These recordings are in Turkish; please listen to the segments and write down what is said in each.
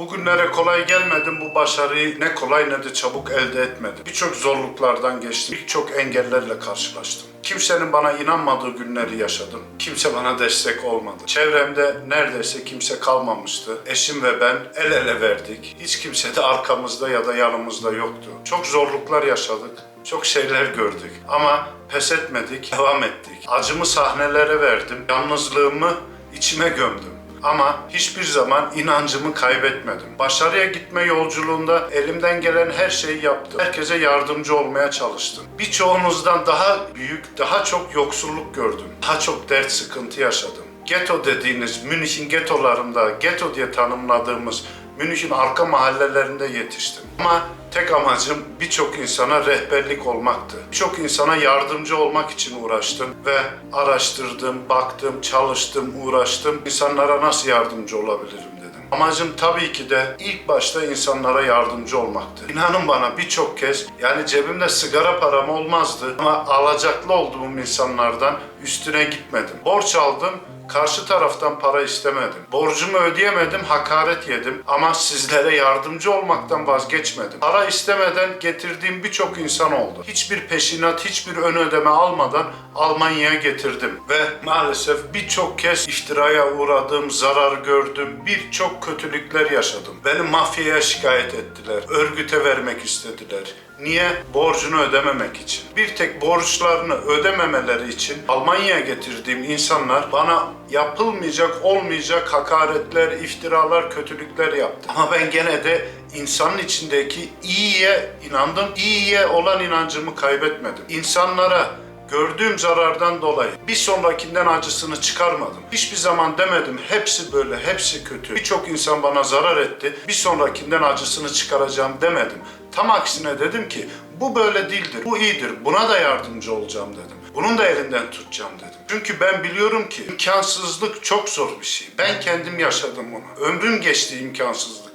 Bugünlere kolay gelmedim. Bu başarıyı ne kolay ne de çabuk elde etmedim. Birçok zorluklardan geçtim. Birçok engellerle karşılaştım. Kimsenin bana inanmadığı günleri yaşadım. Kimse bana destek olmadı. Çevremde neredeyse kimse kalmamıştı. Eşim ve ben el ele verdik. Hiç kimse de arkamızda ya da yanımızda yoktu. Çok zorluklar yaşadık. Çok şeyler gördük ama pes etmedik, devam ettik. Acımı sahnelere verdim, yalnızlığımı içime gömdüm. Ama hiçbir zaman inancımı kaybetmedim. Başarıya gitme yolculuğunda elimden gelen her şeyi yaptım. Herkese yardımcı olmaya çalıştım. Birçoğunuzdan daha büyük, daha çok yoksulluk gördüm. Daha çok dert, sıkıntı yaşadım. Geto dediğiniz Münih'in getolarında, geto diye tanımladığımız Münih'in arka mahallelerinde yetiştim. Ama tek amacım birçok insana rehberlik olmaktı. Birçok insana yardımcı olmak için uğraştım ve araştırdım, baktım, çalıştım, uğraştım. İnsanlara nasıl yardımcı olabilirim dedim. Amacım tabii ki de ilk başta insanlara yardımcı olmaktı. İnanın bana birçok kez yani cebimde sigara param olmazdı ama alacaklı olduğum insanlardan üstüne gitmedim. Borç aldım, Karşı taraftan para istemedim. Borcumu ödeyemedim, hakaret yedim. Ama sizlere yardımcı olmaktan vazgeçmedim. Para istemeden getirdiğim birçok insan oldu. Hiçbir peşinat, hiçbir ön ödeme almadan Almanya'ya getirdim. Ve maalesef birçok kez iftiraya uğradım, zarar gördüm, birçok kötülükler yaşadım. Beni mafyaya şikayet ettiler, örgüte vermek istediler. Niye? Borcunu ödememek için. Bir tek borçlarını ödememeleri için Almanya'ya getirdiğim insanlar bana yapılmayacak, olmayacak hakaretler, iftiralar, kötülükler yaptı. Ama ben gene de insanın içindeki iyiye inandım. İyiye olan inancımı kaybetmedim. İnsanlara gördüğüm zarardan dolayı bir sonrakinden acısını çıkarmadım. Hiçbir zaman demedim hepsi böyle, hepsi kötü. Birçok insan bana zarar etti. Bir sonrakinden acısını çıkaracağım demedim. Tam aksine dedim ki bu böyle değildir, bu iyidir, buna da yardımcı olacağım dedim. Bunun da elinden tutacağım dedim. Çünkü ben biliyorum ki imkansızlık çok zor bir şey. Ben kendim yaşadım onu. Ömrüm geçti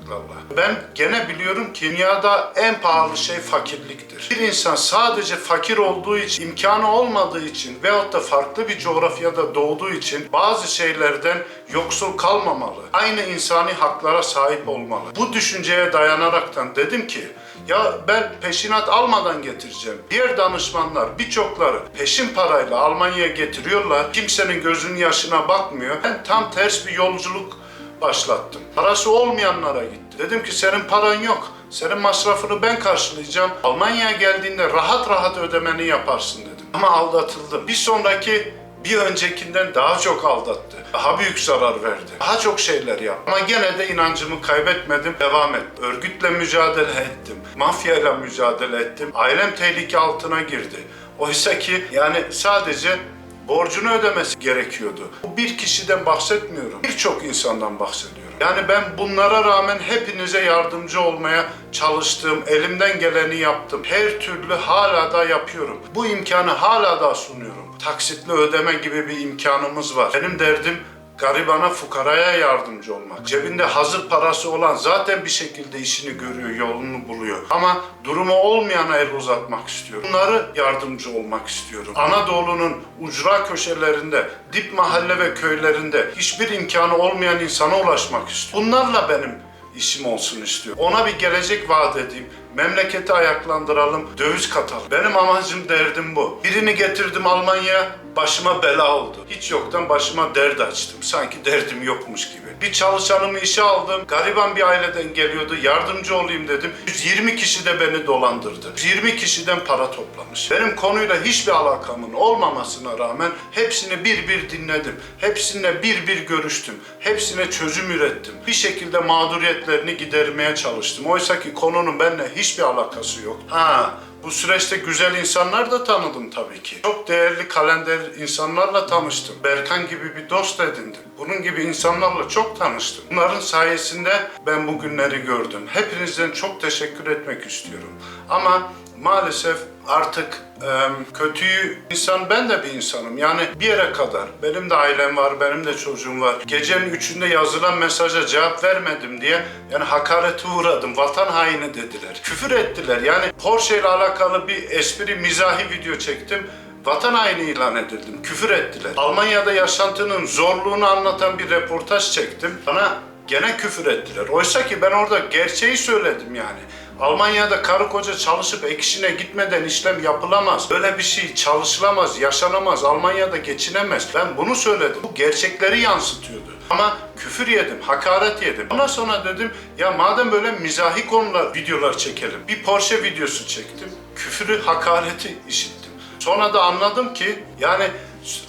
imkansızlıklarla. Ben gene biliyorum ki dünyada en pahalı şey fakirliktir. Bir insan sadece fakir olduğu için, imkanı olmadığı için veyahut da farklı bir coğrafyada doğduğu için bazı şeylerden yoksul kalmamalı. Aynı insani haklara sahip olmalı. Bu düşünceye dayanaraktan dedim ki ya ben peşinat almadan getireceğim. Diğer danışmanlar birçokları peşin parayla Almanya'ya getiriyorlar. Kimsenin gözünün yaşına bakmıyor. Ben tam ters bir yolculuk başlattım. Parası olmayanlara gitti. Dedim ki senin paran yok. Senin masrafını ben karşılayacağım. Almanya'ya geldiğinde rahat rahat ödemeni yaparsın dedim. Ama aldatıldım. Bir sonraki bir öncekinden daha çok aldattı. Daha büyük zarar verdi. Daha çok şeyler yaptı. Ama gene de inancımı kaybetmedim. Devam ettim. Örgütle mücadele ettim. Mafyayla mücadele ettim. Ailem tehlike altına girdi. Oysa ki yani sadece borcunu ödemesi gerekiyordu. Bu bir kişiden bahsetmiyorum. Birçok insandan bahsediyorum. Yani ben bunlara rağmen hepinize yardımcı olmaya çalıştım. Elimden geleni yaptım. Her türlü hala da yapıyorum. Bu imkanı hala da sunuyorum. Taksitli ödeme gibi bir imkanımız var. Benim derdim garibana, fukaraya yardımcı olmak. Cebinde hazır parası olan zaten bir şekilde işini görüyor, yolunu buluyor. Ama durumu olmayana el uzatmak istiyorum. Bunları yardımcı olmak istiyorum. Anadolu'nun ucra köşelerinde, dip mahalle ve köylerinde hiçbir imkanı olmayan insana ulaşmak istiyorum. Bunlarla benim işim olsun istiyorum. Ona bir gelecek vaat edeyim. Memleketi ayaklandıralım, döviz katalım. Benim amacım, derdim bu. Birini getirdim Almanya, başıma bela oldu. Hiç yoktan başıma dert açtım. Sanki derdim yokmuş gibi. Bir çalışanımı işe aldım. Gariban bir aileden geliyordu. Yardımcı olayım dedim. 120 kişi de beni dolandırdı. 120 kişiden para toplamış. Benim konuyla hiçbir alakamın olmamasına rağmen hepsini bir bir dinledim. Hepsine bir bir görüştüm. Hepsine çözüm ürettim. Bir şekilde mağduriyetlerini gidermeye çalıştım. Oysa ki konunun benimle hiçbir alakası yok. Ha, bu süreçte güzel insanlar da tanıdım tabii ki. Çok değerli kalender insanlarla tanıştım. Berkan gibi bir dost edindim. Bunun gibi insanlarla çok tanıştım. Bunların sayesinde ben bu günleri gördüm. Hepinizden çok teşekkür etmek istiyorum. Ama maalesef artık e, kötüyü insan ben de bir insanım. Yani bir yere kadar. Benim de ailem var, benim de çocuğum var. Gecenin üçünde yazılan mesaja cevap vermedim diye yani hakarete uğradım. Vatan haini dediler. Küfür ettiler. Yani Porsche ile alakalı bir espri, mizahi video çektim. Vatan haini ilan edildim. Küfür ettiler. Almanya'da yaşantının zorluğunu anlatan bir reportaj çektim. Bana gene küfür ettiler. Oysa ki ben orada gerçeği söyledim yani. Almanya'da karı koca çalışıp ek işine gitmeden işlem yapılamaz. Böyle bir şey çalışılamaz, yaşanamaz. Almanya'da geçinemez. Ben bunu söyledim. Bu gerçekleri yansıtıyordu. Ama küfür yedim, hakaret yedim. Ondan sonra dedim ya madem böyle mizahi konular, videolar çekelim. Bir Porsche videosu çektim. Küfürü, hakareti işittim. Sonra da anladım ki yani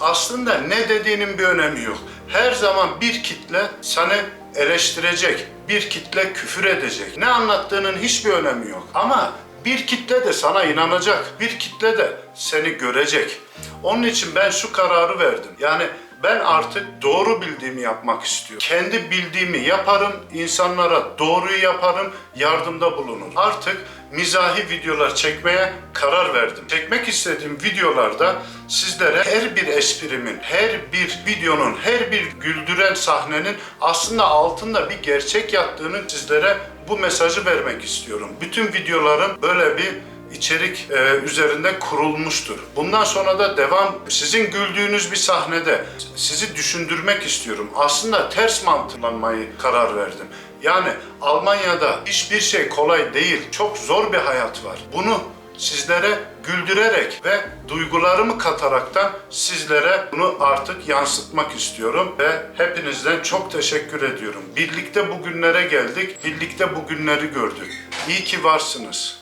aslında ne dediğinin bir önemi yok. Her zaman bir kitle seni eleştirecek, bir kitle küfür edecek. Ne anlattığının hiçbir önemi yok. Ama bir kitle de sana inanacak, bir kitle de seni görecek. Onun için ben şu kararı verdim. Yani ben artık doğru bildiğimi yapmak istiyorum. Kendi bildiğimi yaparım, insanlara doğruyu yaparım, yardımda bulunurum. Artık mizahi videolar çekmeye karar verdim. Çekmek istediğim videolarda sizlere her bir esprimin, her bir videonun, her bir güldüren sahnenin aslında altında bir gerçek yattığını sizlere bu mesajı vermek istiyorum. Bütün videolarım böyle bir içerik e, üzerinde kurulmuştur. Bundan sonra da devam sizin güldüğünüz bir sahnede sizi düşündürmek istiyorum. Aslında ters mantıklanmayı karar verdim. Yani Almanya'da hiçbir şey kolay değil. Çok zor bir hayat var. Bunu sizlere güldürerek ve duygularımı kataraktan sizlere bunu artık yansıtmak istiyorum ve hepinizden çok teşekkür ediyorum. Birlikte bugünlere geldik, birlikte bugünleri gördük. İyi ki varsınız.